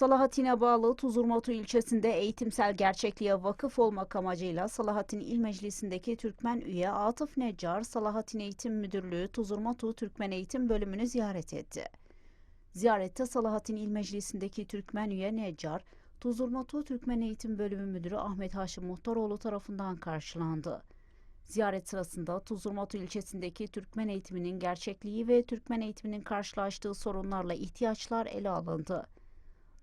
Salahattin'e bağlı Tuzurmatu ilçesinde eğitimsel gerçekliğe vakıf olmak amacıyla Salahattin İl Meclisi'ndeki Türkmen üye Atıf Necar, Salahattin Eğitim Müdürlüğü Tuzurmatu Türkmen Eğitim Bölümünü ziyaret etti. Ziyarette Salahattin İl Meclisi'ndeki Türkmen üye Necar, Tuzurmatu Türkmen Eğitim Bölümü Müdürü Ahmet Haşim Muhtaroğlu tarafından karşılandı. Ziyaret sırasında Tuzurmatu ilçesindeki Türkmen eğitiminin gerçekliği ve Türkmen eğitiminin karşılaştığı sorunlarla ihtiyaçlar ele alındı.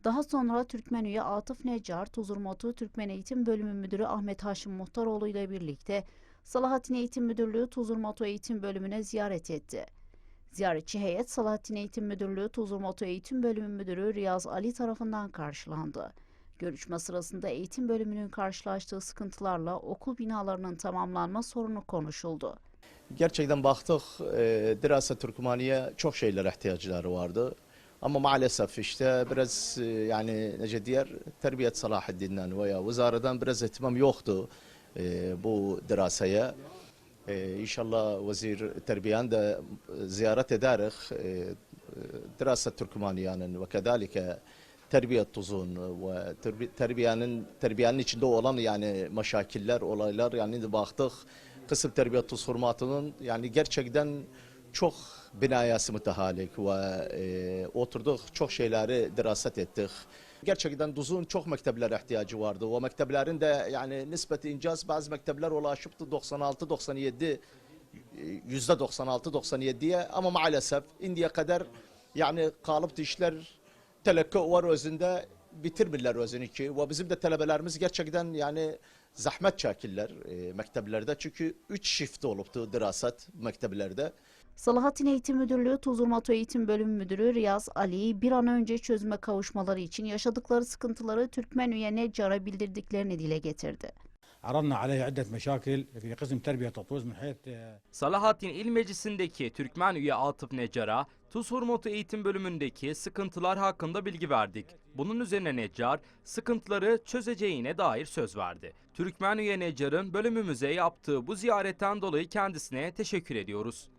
Daha sonra Türkmen üye Atıf Necar, Tuzurmatu Türkmen Eğitim Bölümü Müdürü Ahmet Haşim Muhtaroğlu ile birlikte Salahattin Eğitim Müdürlüğü Tuzurmatu Eğitim Bölümüne ziyaret etti. Ziyaretçi heyet Salahattin Eğitim Müdürlüğü Tuzurmatu Eğitim Bölümü Müdürü Riyaz Ali tarafından karşılandı. Görüşme sırasında eğitim bölümünün karşılaştığı sıkıntılarla okul binalarının tamamlanma sorunu konuşuldu. Gerçekten baktık e, dirasa Türkmeniye çok şeyler ihtiyaçları vardı. Ama maalesef işte biraz e, yani nece diyer terbiyet Salahaddin'den veya vizareden biraz ihtimam yoktu e, bu dirasaya. E, inşallah Vezir Terbiyen de ziyaret ederek e, dirasa Türkmeniye'nin ve kedalike terbiyet tuzun ve terbi- terbiyenin terbiyenin içinde olan yani meşakiller, olaylar yani baktık kısım terbiyet tuz yani gerçekten çok binayası mütehalik ve e, oturduk çok şeyleri diraset ettik. Gerçekten Duz'un çok mekteblere ihtiyacı vardı. O mekteplerin de yani nispeti incaz bazı mektepler ulaşıptı 96-97 yüzde 96-97'ye ama maalesef indiye kadar yani kalıp işler telekki var özünde bitirmirler özünü ki ve bizim de talebelerimiz gerçekten yani zahmet çekirler e, mekteplerde çünkü 3 shift oluptu dirasat mekteplerde. Salahattin Eğitim Müdürlüğü Tuzurmato Eğitim Bölüm Müdürü Riyaz Ali bir an önce çözüme kavuşmaları için yaşadıkları sıkıntıları Türkmen üye Neccar'a bildirdiklerini dile getirdi. Salahattin İl Meclisi'ndeki Türkmen üye Atıf Necar'a Tuz Hurmutu Eğitim Bölümündeki sıkıntılar hakkında bilgi verdik. Bunun üzerine Necar sıkıntıları çözeceğine dair söz verdi. Türkmen üye Necar'ın bölümümüze yaptığı bu ziyaretten dolayı kendisine teşekkür ediyoruz.